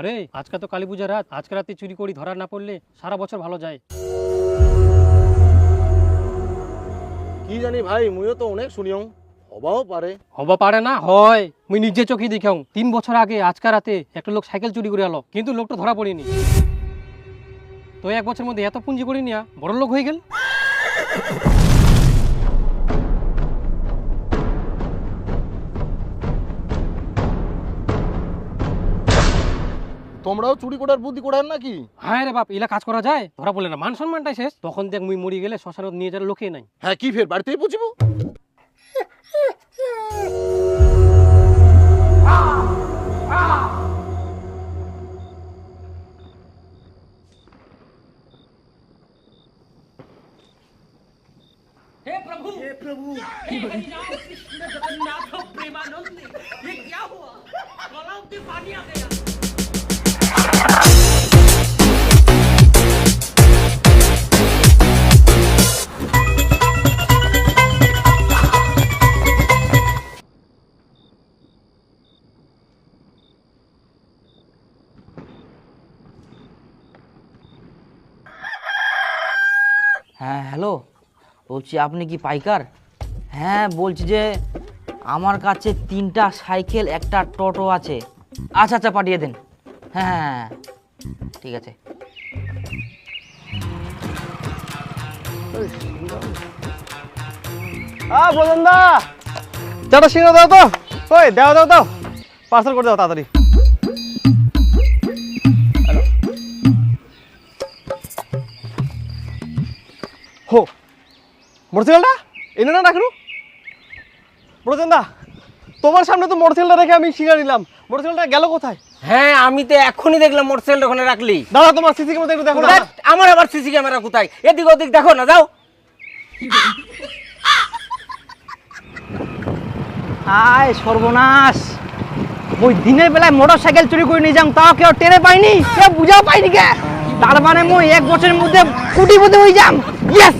আরে আজকে তো কালী পূজার রাত। আজকে রাতে চুরি করি ধরা না পড়লে সারা বছর ভালো যায়। কি জানি ভাই মুইও তো অনেক শুনিও হবাও পারে। হবা পারে না হয়। মুই নিজে চোখে দেখাও। তিন বছর আগে আজকে রাতে একটা লোক সাইকেল চুরি করে আলো কিন্তু লোকটা ধরা পড়েনি। তো এক বছরের মধ্যে এত পুঁজি করে নিয়া বড় লোক হয়ে গেল? তোমরাও চুরি করার বুদ্ধি করার নাকি? হ্যাঁ রে বাপ এলা কাজ করা যায়? ধরা বলে না মান সম্মানটাই শেষ। তখন দেখ মুই মরি গেলে শ্মশানত নিয়ে যাওয়ার লোকে নাই। হ্যাঁ কি ফের বাড়িতেই বুঝিব হ্যাঁ হ্যালো? বলছি আপনি কি পাইকার? হ্যাঁ বলছি যে আমার কাছে তিনটা সাইকেল একটা টোটো আছে। আচ্ছা আচ্ছা পাঠিয়ে দিন। হ্যাঁ হ্যাঁ হ্যাঁ, ঠিক আছে। আ প্রধান দা! চাটা সিঙ্গা দাও তো। ওই দাও দাও দাও পার্সেল করে দাও তাড়াতাড়ি। মোটরসাইকেলটা? এনে না রাখলু প্রধান দা তোমার সামনে তো মোটরসাইকেলটা রেখে আমি সিঙ্গা নিলাম মোটরসাইকেলটা গেল কোথায়? হ্যাঁ আমি তো এখনই দেখলাম মোটরসাইকেল ওখানে রাখলি। দাদা তোমার সিসি ক্যামেরা একটু দেখো না। আমার আবার সিসি ক্যামেরা কোথায়? এদিক ওদিক দেখো না যাও। আয় সর্বনাশ। ওই দিনের বেলায় মোটর সাইকেল চুরি করে নিয়ে যাম তাও কেউ টেরে পাইনি কেউ বুঝাও পাইনি কে? তার মানে মই এক বছরের মধ্যে কোটিপতি হয়ে যাম। ইয়েস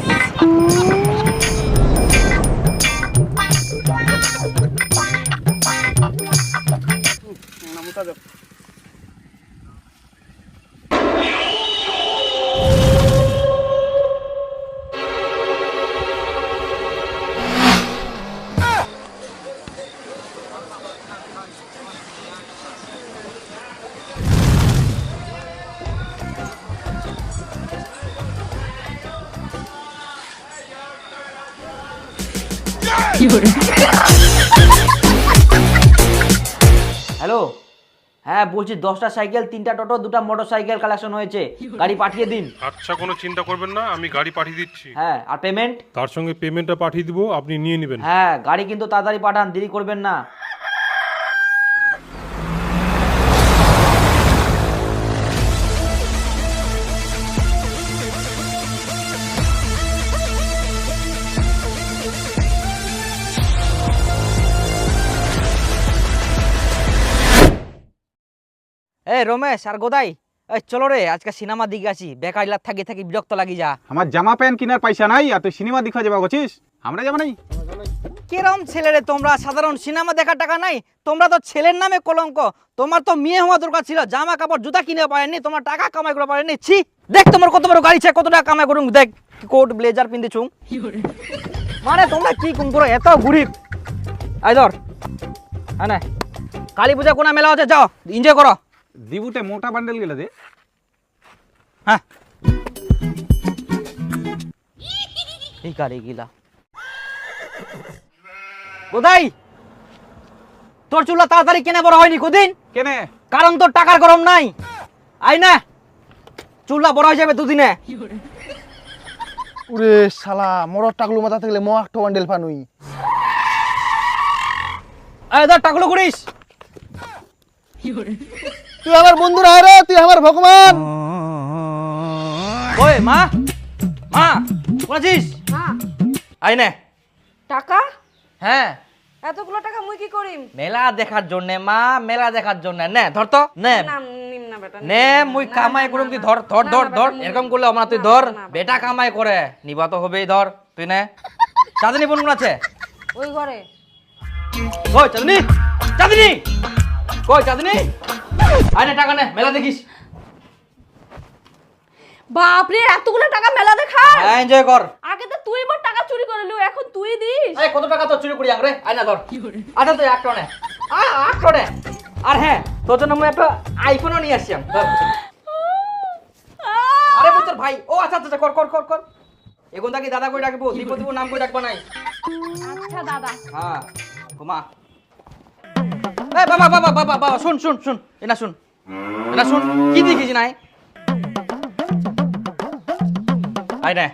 হ্যালো হ্যাঁ বলছি দশটা সাইকেল তিনটা টোটো দুটা মোটর সাইকেল কালেকশন হয়েছে। গাড়ি পাঠিয়ে দিন। আচ্ছা কোনো চিন্তা করবেন না আমি গাড়ি পাঠিয়ে দিচ্ছি। হ্যাঁ আর পেমেন্ট তার সঙ্গে পেমেন্টটা পাঠিয়ে দিব আপনি নিয়ে নেবেন। হ্যাঁ গাড়ি কিন্তু তাড়াতাড়ি পাঠান দেরি করবেন না। এই রমেশ আর গোদাই এই চলো রে আজকে সিনেমা দিকে আসি। বেকার লাগ থাকি থাকি বিরক্ত লাগি যা। আমার জামা প্যান্ট কেনার পয়সা নাই আর তুই সিনেমা দেখা যাবা গছিস আমরা যাব নাই। কিরম ছেলে রে তোমরা সাধারণ সিনেমা দেখার টাকা নাই? তোমরা তো ছেলের নামে কলঙ্ক। তোমার তো মেয়ে হওয়া দরকার ছিল জামা কাপড় জুতা কিনে পারেনি তোমার টাকা কামাই করে পারেনি ছি দেখ তোমার কত বড় গাড়ি আছে কত টাকা কামাই করুন দেখ কোট ব্লেজার পিন্ধিছুং মানে তোমরা কি কুম করো এত গরিব? আই ধর হ্যাঁ কালী পূজা কোনা মেলা হচ্ছে যাও এনজয় করো। দিবুতে মোটা বান্ডেল গেলে দে। হ্যাঁ। এই গাড়ি গিলা বোধাই তোর চুলা তাড়াতাড়ি কেনে বড় হয়নি কদিন? কেনে? কারণ তোর টাকার গরম নাই। আই না। চুলা বড় হয়ে যাবে দুদিনে। উরে শালা মরর টাকলু মাথা থাকলে মো একটা বান্ডেল পানুই। এই ধর টাকলো করিস তুই আমার বন্ধু না রে তুই আমার ভগবান। ওই মা মা বলেছিস হ্যাঁ আই না। টাকা? হ্যাঁ। এতগুলো টাকা মুই কি করিম? মেলা দেখার জন্য মা মেলা দেখার জন্য। নে ধর তো নে। না নিম না বেটা নে মুই কামাই করুম তুই ধর ধর ধর ধর। এরকম করলে আমরা তুই ধর। বেটা কামাই করে। নিবা তো হবেই ধর। তুই নে। চাঁদনি বোন আছে? ওই ঘরে। ওই চাঁদনি চাঁদনি! কই চাঁদনি? আয় নে টাকা নে মেলা দেখিস। বাপরে এতগুলো টাকা মেলা দেখা হ্যাঁ এনজয় কর। আগে তো তুই আমার টাকা চুরি করে নিলি এখন তুই দিস। এই কত টাকা তো চুরি করি আগে আয় না ধর। আচ্ছা তুই এক টনে। আট টনে। আর হ্যাঁ তোর জন্য আমি একটা আইফোনও নিয়ে আসছি। আরে বুঝতোর ভাই। ও আচ্ছা আচ্ছা কর কর কর কর। এখন তাকে দাদা কই ডাকবো? দীপ দিব নাম কই ডাকবা নাই আচ্ছা দাদা। হ্যাঁ ঘুমা। এই, বাবা বাবা বাবা বাবা শুন শুন শুন এনা শুন এনা শুন, কি দেখিস নাই? আই না।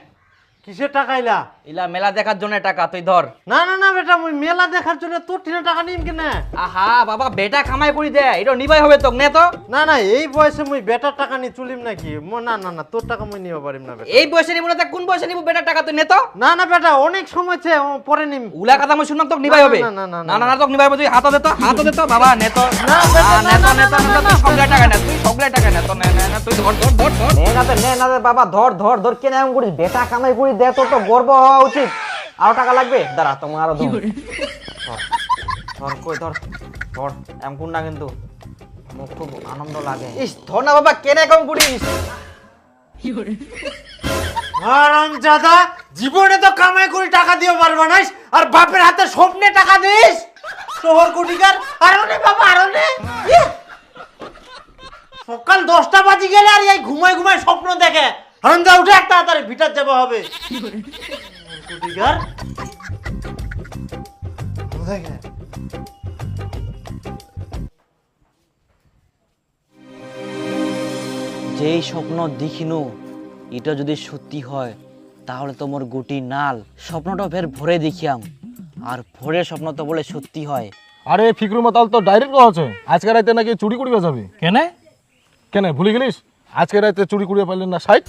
কিসের টাকা ইলা ইলা মেলা দেখার জন্য টাকা তুই ধর না না না বেটা মুই মেলা দেখার জন্য তোর টিনে টাকা নিম কেনে আহা বাবা বেটা কামাই করি দে এটা নিবাই হবে তোক নে তো না না এই বয়সে মুই বেটার টাকা নি চুলিম নাকি মো- না না না তোর টাকা মুই নিতে পারিম না বেটা এই বয়সে নিব না তা কোন বয়সে নিব বেটা টাকা তুই নে তো না না বেটা অনেক সময় ছে পরে নিম উলা কথা মই শুনলাম তোক নিবাই হবে না, না, না, না তোক নিবাই হবে তুই হাত দে তো হাত দে তো বাবা নে তো না, বেটা, নে না, না, নে সবগুলা টাকা নে তুই সবগুলা টাকা নে তো না না নে তুই ধর ধর নে না নে না টাকা না না জীবনে তো কামাই করে টাকা দিও পারবা নাইস আর বাপের হাতে স্বপ্নে টাকা দিস। শহর নে বাবা নে! সকাল দশটা বাজি গেলে আর এই ঘুমাই ঘুমাই স্বপ্ন দেখে। হারামজা উঠে একটা তাড়াতাড়ি ভিটার যাওয়া হবে। যেই স্বপ্ন দেখিনু এটা যদি সত্যি হয় তাহলে তো মোর গুটি নাল। স্বপ্নটা ফের ভরে দেখিয়াম। আর ভোরের স্বপ্ন তো বলে সত্যি হয়। আরে ফিক্রু মাতাল তো ডাইরেক্ট কথা আজকে রাতে নাকি চুরি করিবা যাবে। কেনে? কেন, ভুলে গেলিস? আজকে রাতে চুরি করিয়া পাইলেন না সাইট?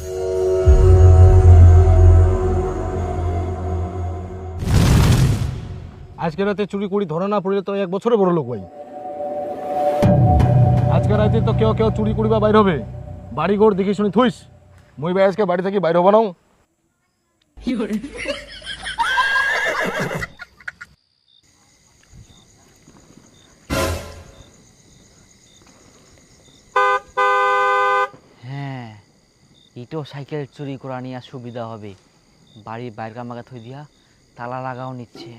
আজকে রাতে চুরি করি ধরা না পড়লে তো এক বছরে বড় লোক ভাই। আজকে রাতে তো কেউ কেউ চুরি করিবা বাইর হবে। বাড়ি ঘর দেখি শুনি থুইস। মই ভাই আজকে বাড়ি থেকে বাইর হবা নাও। ইটো সাইকেল চুরি করা নিয়ে সুবিধা হবে। বাড়ির বাইর কামাকে থই দিয়া তালা লাগাও নিচ্ছে।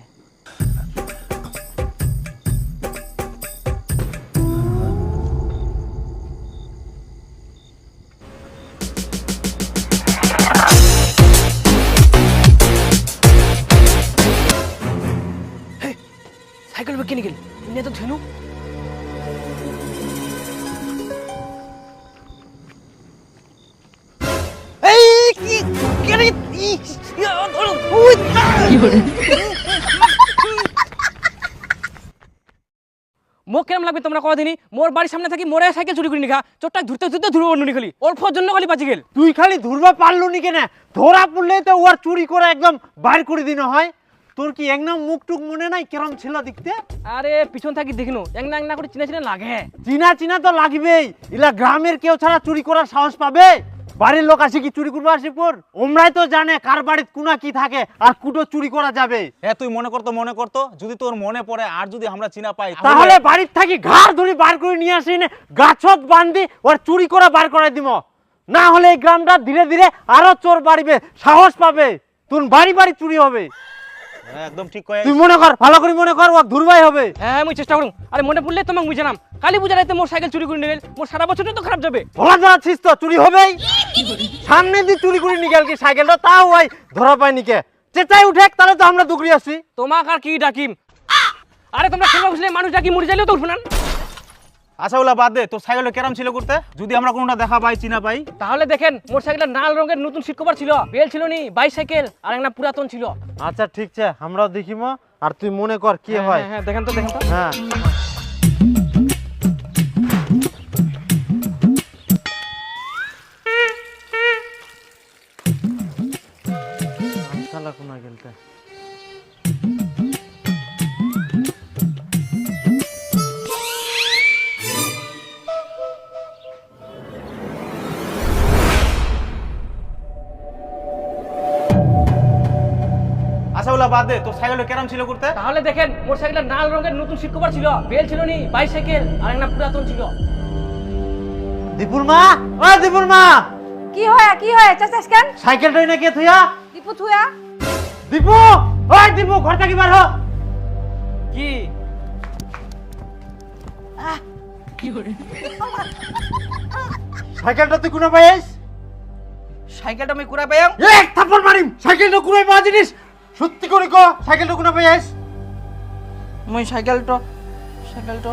সাইকেল বেঁকে নিয়ে গেল? নিয়ে তো ধেনু। মোক কেরম লাগবে তোমরা কদিনই মোর বাড়ির সামনে থাকি মোরে সাইকেল চুরি করে নিখা চোরটা ধরতে ধরতে ধরবো নুনি খালি। অল্পর জন্য খালি বাঁচি গেল। তুই খালি ধরবা পারল নি কেনে? ধরা পড়লে তো ওর চুরি করে একদম বাইর করে দিন হয়। তোর কি একদম মুখ টুক মনে নাই কেরম ছিল দেখতে? আরে পিছন থাকি দেখিনু। একনা একনা করে চিনা চিনা লাগে। চিনা চিনা তো লাগবেই। ইলা গ্রামের কেউ ছাড়া চুরি করার সাহস পাবে? বাড়ির লোক আসে কি চুরি করব আসিপুর পর? ওমরাই তো জানে কার বাড়ির কুনা কি থাকে আর কুটো চুরি করা যাবে। হ্যাঁ তুই মনে করতো মনে করতো যদি তোর মনে পড়ে আর যদি আমরা চিনা পাই তাহলে বাড়ির থাকি ঘাড় ধরে বার করে নিয়ে আসি নে গাছত বান্ধি ওর চুরি করা বার করে দিব না হলে এই গ্রামটা ধীরে ধীরে আরও চোর বাড়িবে সাহস পাবে তোর বাড়ি বাড়ি চুরি হবে। একদম ঠিক কয়ে তুই মনে কর ভালো করে মনে কর ও ধুরবাই হবে। হ্যাঁ আমি চেষ্টা করুন আরে মনে পড়লে তোমাকে বুঝালাম কালী পূজা রাতে মোর সাইকেল চুরি করে নিয়ে গেল। মোর সারা বছরটা তো খারাপ যাবে। ভোলা ধরাচ্ছিস তো চুরি হবেই। সামনে দিয়ে চুরি করে নিয়ে গেল কি সাইকেলটা তাও ওই ধরা পায়নি কে। চেঁচাই উঠে তাহলে তো আমরা দুকরি আসি তোমাকে আর কি ডাকিম? আরে তোমরা মানুষ ডাকি মরে যাইলেও তো উঠবো না। আচ্ছা ওলা বাদ দে। তোর সাইকেলটা কেরাম ছিল করতে? যদি আমরা কোনোটা দেখা পাই চিনা পাই। তাহলে দেখেন মোটর সাইকেলটা লাল রঙের নতুন সিট কভার ছিল। বেল ছিল নি বাইসাইকেল আর একটা পুরাতন ছিল। আচ্ছা ঠিক আছে আমরাও দেখিমো আর তুই মনে কর কি হ্যাঁ, হয়। হ্যাঁ, হ্যাঁ দেখেন তো দেখেন তো। হ্যাঁ। বাদ দে তোর সাইকেলটা কেরাম ছিল করতে তাহলে দেখেন মোটরসাইকেলটা লাল রঙের নতুন সিট কভার ছিল বেল ছিল নি বাইসাইকেল আর একটা পুরাতন ছিল। দীপুর মা ও দীপুর মা কি হয় কি হয় চাচাস কেন? সাইকেলটা এনে কে থুয়া? দীপু থুয়া? দীপু! ওই দীপু ঘর থেকে বার হ। কি? সাইকেলটা তুই কোনে পাইস সাইকেলটা আমি কুড়া পেয়াম এক থাপ্পড় মারিম! সাইকেলটা কোনে পাওয়া জিনিস? সত্যি করে কো সাইকেলটা কোনে পাইস মুই সাইকেলটা সাইকেলটা।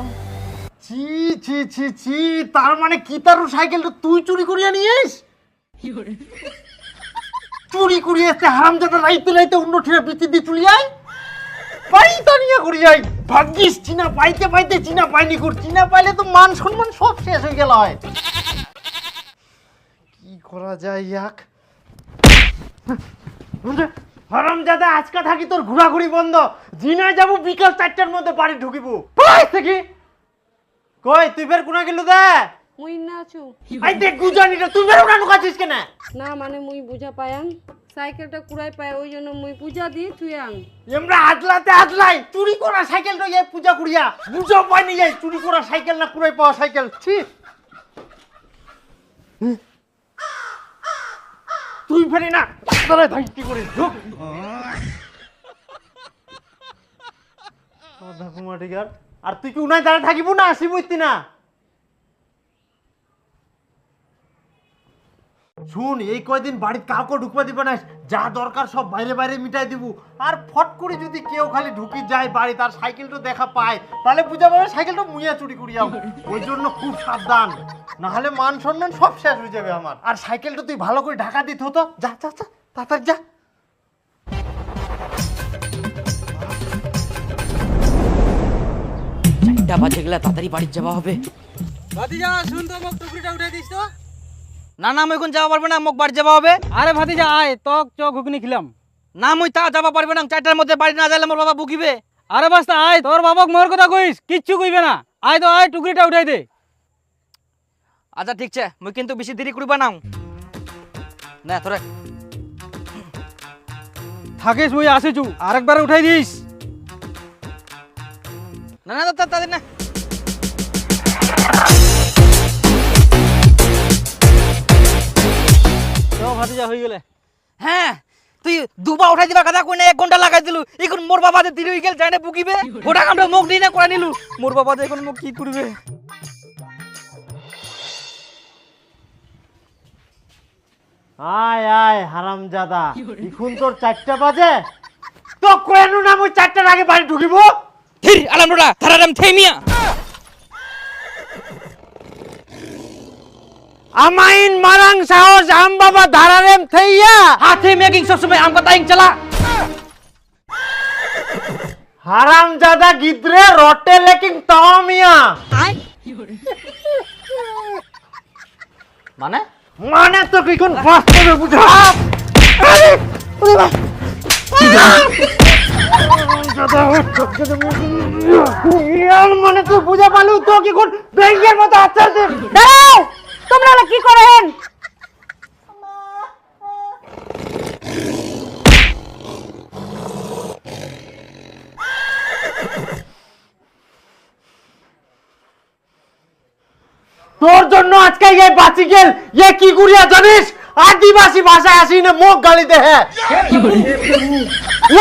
ছি ছি ছি ছি তার মানে কি তার সাইকেলটা তুই চুরি করিয়া নিয়েস চুরি করিয়া আসতে হারামজাদা রাইতে রাইতে অন্য ঠিরা বিচি দিয়ে চুলি আয়? পাইতা নিয়ে করি যাই ভাগ্যিস চিনা পাইতে পাইতে চিনা পাইনি কর। চিনা পাইলে তো মান সম্মান সব শেষ হয়ে গেল হয় কি করা যায় ইয়াক? হারামজাদা আজকে থাকি তোর ঘোরাঘুরি বন্ধ। জিনা যাব বিকাল চারটার মধ্যে বাড়ি ঢুকিব। থেকে কই তুই ফের কোনা গেলু দে? মুই না আছু। আই দেখ গুজানিটা তুই ফের ওখানে ঢুকাছিস কেন? না মানে মুই বুঝা পায়াং সাইকেলটা কুড়াই পায় ওই জন্য মুই পূজা দিয়ে থুয়াং এমরা আদলাতে আদলাই চুরি করা সাইকেল যাই পূজা করিয়া। বুঝাও পাইনি যাই চুরি করা সাইকেল না কুড়াই পাওয়া সাইকেল। ছি। তুই ফেরি না। দাঁড়ায় থাকি করে ঢুক আর তুই কি উনায় তারা থাকিব না আসিব না? শুন এই কয়দিন বাড়ির কাউকে ঢুকবা দিবে না। যা দরকার সব বাইরে বাইরে মিটাই দিব। আর ফট করে যদি কেউ খালি ঢুকি যায় বাড়ি তার সাইকেলটা দেখা পায় তাহলে বুঝা পাবে সাইকেলটা মুইয়া চুরি করিয়া ওই জন্য খুব সাবধান। না হলে মান সম্মান সব শেষ হয়ে যাবে আমার। আর সাইকেলটা তুই ভালো করে ঢাকা দিতে হতো। যা যা যা তাড়াতাড়ি যা। চারটা বাজে গেলে তাড়াতাড়ি বাড়ি যাওয়া হবে। ভাতিজা শুন তো মোক টুকরিটা উঠাই দিস তো। না না মুই এখন যাওয়া পারবে না মোক বাড়ি যাওয়া হবে আরে ভাতিজা আয় তক চ ঘুগনি খিলাম না মুই তা যাওয়া পারবে না চারটার মধ্যে বাড়ি না যাইলে মোর বাবা বুকিবে আরে বাস্তা আয় তোর বাবাক মোর কথা কইস কিচ্ছু কইবে না আয় তো আয় টুকরিটা উঠাই দে আচ্ছা ঠিক আছে মুই কিন্তু বেশি দেরি করিবা না না তোরে থাকিস মুই আসিছু আরেকবার উঠাই দিস না না তাদের না ভাতিজা হয়ে গেলে। হ্যাঁ তুই দুবার উঠাই দিবা কথা কই না এক ঘণ্টা লাগাই দিলু। এখন মোর বাবা যে হয়ে গেল জানে বুকিবে। গোটা কামটা মুখ দিয়ে করে নিলু। মোর বাবা যে এখন মুখ কি করবে আয় আয় হারামজাদা এখন তোর চারটা বাজে। তো কেন না আমি চারটার আগে বাড়ি ঢুকিব। থির আলামডা থারারাম থেমিয়া আমাইন মারাং সাহস আম বাবা ধারারেম থেইয়া হাতে মেকিং সবসময় আমকা তাইং চালা হারামজাদা গিদ্রে রটে লেকিং তামিয়া মানে মানে তো কি কোন বাস্তবে বুঝা আরে, ওরে বাবা। মানে তো বুঝা পালু তো কি কোন ব্যাংকের মতো দাঁড়াও তোমরা কি করেন? তোর জন্য আজকে এই বাঁচি গেল এ কি করিয়া জানিস? আদিবাসী ভাষায় আসি না মুখ গালি দেহে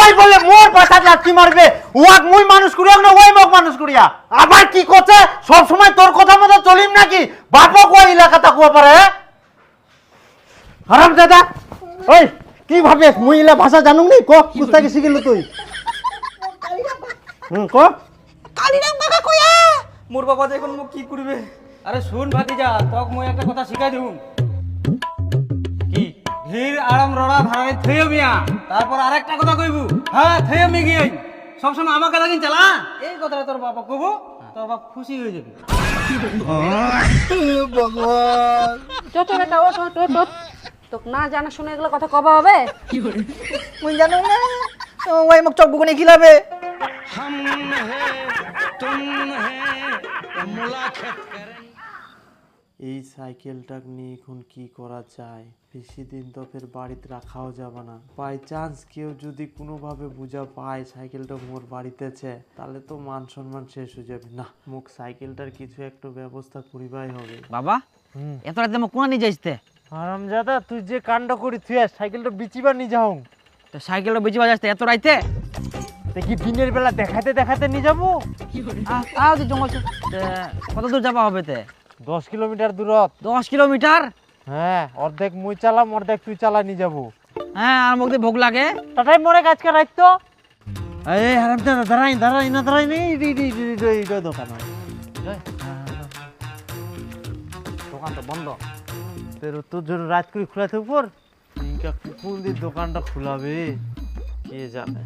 ওই বলে মোর ভাষা লাঠি মারবে। ওয়াক মুই মানুষ করিয়া না ওই মুখ মানুষ করিয়া। আবার কি করছে? সব সময় তোর কথা মতো চলিম নাকি? বাপক ওই এলাকাটা কুয়া পারে হারাম দাদা। ওই কি ভাবে মুই ইলা ভাষা জানুম নি? ক কুস্তাকে শিখিলু তুই? হুম ক? কালিরাম কাকা কইয়া? মোর বাবা যে এখন মুখ কি করবে। আরে শুন ভাতিজা তক মই একটা কথা শিখাই দিউ ধীর আরাম রড়া ধারে থেয় মিয়া। তারপর আরেকটা কথা কইবু। হ্যাঁ থেয় মি গিয়ে সবসময় আমাকে লাগিন চালা। এই কথাটা তোর বাবা কবু তোর বাপ খুশি হয়ে যাবে। চট বেটা ও চট চট চট না জানা শুনে এগুলো কথা কবা হবে? কি মুই জানো না। ওই মুখ চক বুকুনি খিলাবে। এই সাইকেলটা নিয়ে এখন কি করা যায়? বেশি দিন তো ফের বাড়িতে রাখাও যাবে না। বাই চান্স কেউ যদি কোনোভাবে বুঝা পায় সাইকেলটা মোর বাড়িতেছে তাহলে তো মান সম্মান শেষ হয়ে যাবে। না মুখ সাইকেলটার কিছু একটা ব্যবস্থা করিবাই হবে। বাবা এত রাতে মোক কোনা নিয়ে যাইতে আরামজাদা তুই যে কাণ্ড করি তুই আর সাইকেলটা বিচিবার নিয়ে যাও। তো সাইকেলটা বেশি বাজাইতে এত রাইতে? দেখি দিনের বেলা দেখাতে দেখাতে নিয়ে যাব। তুই জঙ্গল কত দূর যাবা হবে তে? দশ কিলোমিটার দূরত। দশ কিলোমিটার? হ্যাঁ অর্ধেক মুই চালাম অর্ধেক তুই চালা নিয়ে যাব। হ্যাঁ আর মুখ ভোগ লাগে। টাটাই মরে কাজকে রাখতো এই হারামজাদা দাঁড়াই দাঁড়াই না দাঁড়াই নেই। দোকান। দোকানটা বন্ধ। তোর তোর জন্য রাত করে কোন দিন দোকানটা খোলাবে। কে জানে?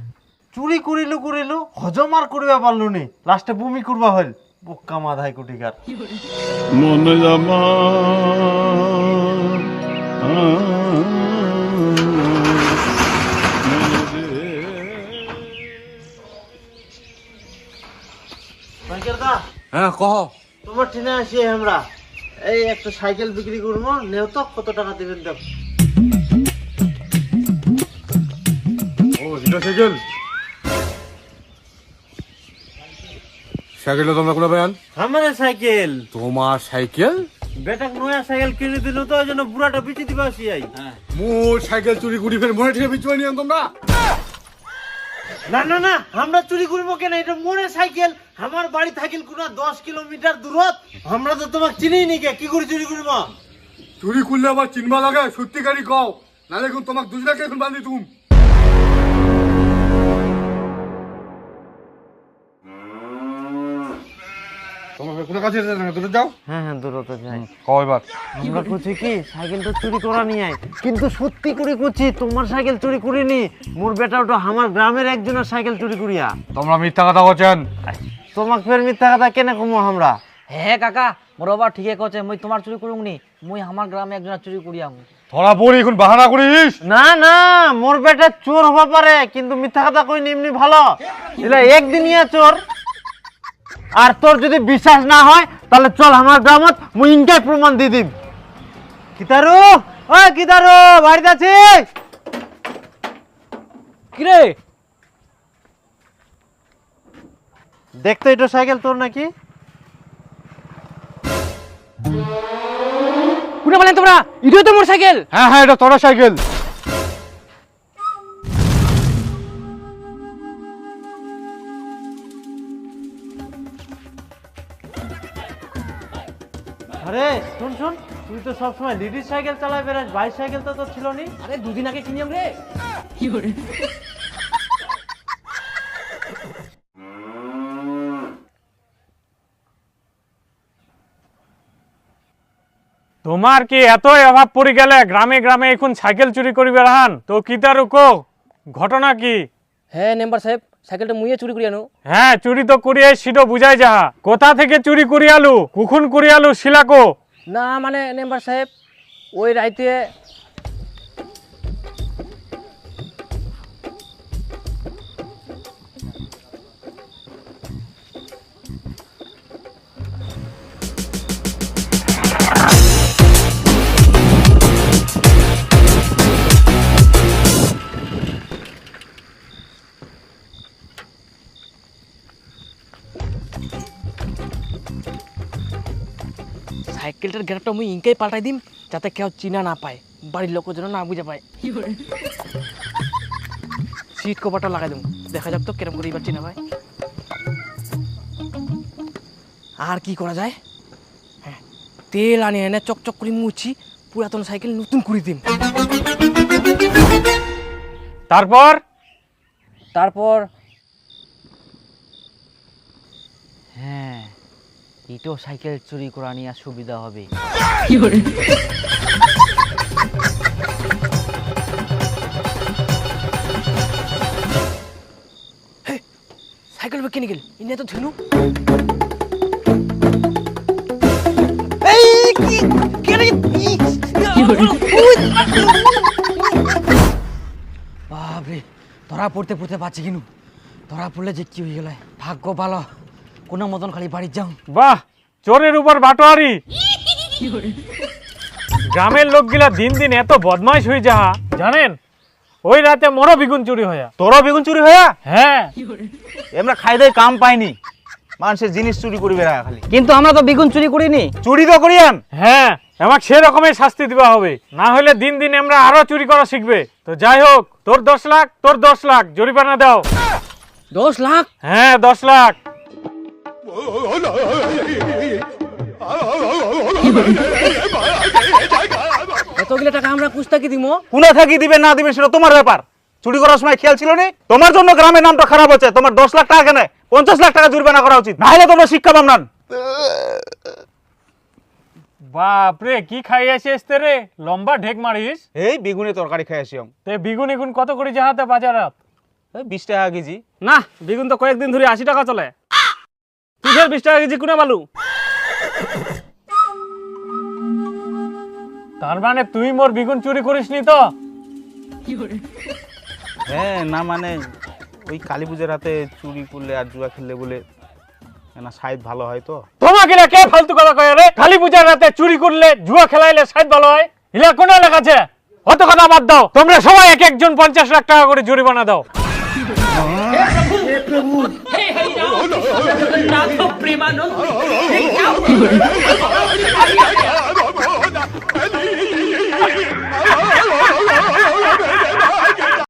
চুরি করিলো করিলো হজম আর করিবা পারল নি। লাস্টে বমি করবা হল বোকা মাধাই কুটিকার মনে জামা হ্যাঁ কহ। তোমার ঠিনে আসি আমরা। এই একটা সাইকেল বিক্রি করব নেও তো কত টাকা দেবেন দেব ও সাইকেল? সাইকেলটা তোমরা কোথায় পেয়ান আমাদের সাইকেল। তোমার সাইকেল? বেটাক নয়া সাইকেল কিনে দিল তো ওই জন্য বুড়াটা বিচি দিবা আসি আই মোর সাইকেল চুরি করি ফের মনে ঠিক বিচুয়া নিয়ে তোমরা? না না না আমরা চুরি করব কেন? এটা মোরে সাইকেল। আমার বাড়ি থাকিল কোনা দশ কিলোমিটার দূরত। আমরা তো তোমাকে চিনি নি কে কি করে চুরি করব? চুরি করলে আবার চিনবা লাগে সত্যিকারই কও। নালে এখন তোমাকে দুজনাকে এখন বান্ধি তুম তোমার কোথায় কাছে দূরে যাও। হ্যাঁ হ্যাঁ দূরত যাই। কও আমরা করছি কি? সাইকেল তো চুরি করা নিয়ে আয়। কিন্তু সত্যি করে করছি তোমার সাইকেল চুরি করিনি। মোর বেটা ওটা আমার গ্রামের একজনের সাইকেল চুরি করিয়া। তোমরা মিথ্যা কথা বলছেন তোমাকে ফের মিথ্যা কথা কেন কমো আমরা? হ্যাঁ কাকা মোর বাবা ঠিকই কছে মুই তোমার চুরি করুম নি মুই আমার গ্রামে একজনের চুরি করিয়াম। ধরা পড়ি এখন বাহানা করিস? না না মোর বেটা চোর হবা পারে কিন্তু মিথ্যা কথা কই এমনি ভালো। একদিনিয়া চোর। আর তোর যদি বিশ্বাস না হয় তাহলে চল আমার গ্রামত মুই ইনকাই প্রমাণ দিয়ে দিম। কিতারু ও কিতারু বাড়িতে আছিস? কিরে? দেখতো এটা সাইকেল তোর নাকি? কোনে বলেন তোমরা? ইডিও তো মোর সাইকেল হ্যাঁ হ্যাঁ এটা তোর সাইকেল। শুন শুন তুই তো সবসময় লিডিস সাইকেল চালাই বেড়াস বাইক সাইকেল তো তোর ছিল নি আরে দুদিন আগে কিনিয়াম রে। তোমার কি এতই অভাব পড়ে গেলে গ্রামে গ্রামে এখন সাইকেল চুরি করিবে রাহান? তো কি তার কো ঘটনা কি? হ্যাঁ মেম্বার সাহেব সাইকেলটা মুইয়ে চুরি করিয়ানো হ্যাঁ চুরি তো করিয়ে সিটো বুঝাই যাহা। কোথা থেকে চুরি করিয়ালু? কুকুন করিয়ালু? শিলাকো। না মানে মেম্বার সাহেব ওই রাইতে সাইকেলটার গ্যাপটা মুই ইনকাই পাল্টাই দিম যাতে কেউ চিনা না পায় বাড়ির লোক যেন না বুঝে পায়। সিট কভারটা লাগাই দেবো দেখা যাক তো কেরম করে এবার চিনা পায়। আর কি করা যায়? হ্যাঁ তেল আনি এনে চকচক করে মুছি পুরাতন সাইকেল নতুন করে দিম। তারপর? তারপর? হ্যাঁ ইটো সাইকেল চুরি করা নিয়ে সুবিধা হবে। সাইকেল কিনে গেল। ইনে তো ধুনু। বাপরে ধরা পড়তে পড়তে পারছি কিনু। ধরা পড়লে যে কি হয়ে গেল? ভাগ্য ভালো। কোনো মতন খালি বাড়ি যাও। বাহ চোরের উপর বাটোয়ারি। গ্রামের লোকগুলা দিন দিন এত বদমাইশ হয়ে যাহা জানেন? ওই রাতে মরো বিগুন চুরি হইয়া তোরও বেগুন চুরি হইয়া হ্যাঁ। আমরা খাই দেয় কাম পাইনি। মানুষের জিনিস চুরি করি বেড়া খালি। কিন্তু আমরা তো বেগুন চুরি করিনি। চুরি তো করি করিয়ান হ্যাঁ আমাকে সেরকমের শাস্তি দেওয়া হবে। না হলে দিন দিন আমরা আরও চুরি করা শিখবে। তো যাই হোক তোর দশ লাখ তোর দশ লাখ জরিমানা দাও। দশ লাখ? হ্যাঁ দশ লাখ। এতগুলো টাকা আমরা কুস্তাকি দিব কোনে থাকি দিবে না দিবে সেটা তোমার ব্যাপার। চুরি করার সময় খেয়াল ছিল নি? তোমার জন্য গ্রামের নামটা খারাপ হচ্ছে তোমার দশ লাখ টাকা কেন। পঞ্চাশ লাখ টাকা জরিমানা করা উচিত। না হলে তোমরা শিক্ষা পাম না। বাপরে কি খাই আসিস তে রে? লম্বা ঢেক মারিস। এই বেগুনে তরকারি খাই আসি তে বিগুন কত করে যাহাতে বাজারাত এই বিশ টাকা কেজি। না বেগুন তো কয়েকদিন ধরে আশি টাকা চলে। তুই বিশ টাকা কেজি কোনে বালু? তার মানে তুই মোর বিগুন চুরি করিসনি তো? হ্যাঁ না মানে ওই কালী পুজোর রাতে চুরি করলে আর জুয়া খেললে বলে না সাইড ভালো হয় তো। তোমাকে না কে ফালতু কথা কয় রে? কালী পূজার রাতে চুরি করলে জুয়া খেলাইলে সাইড ভালো হয়? ইলা কোন লেখাছে অত কথা বাদ দাও। তোমরা সবাই এক একজন পঞ্চাশ লাখ টাকা করে জরিমানা দাও। রাধা প্রেমানন্দী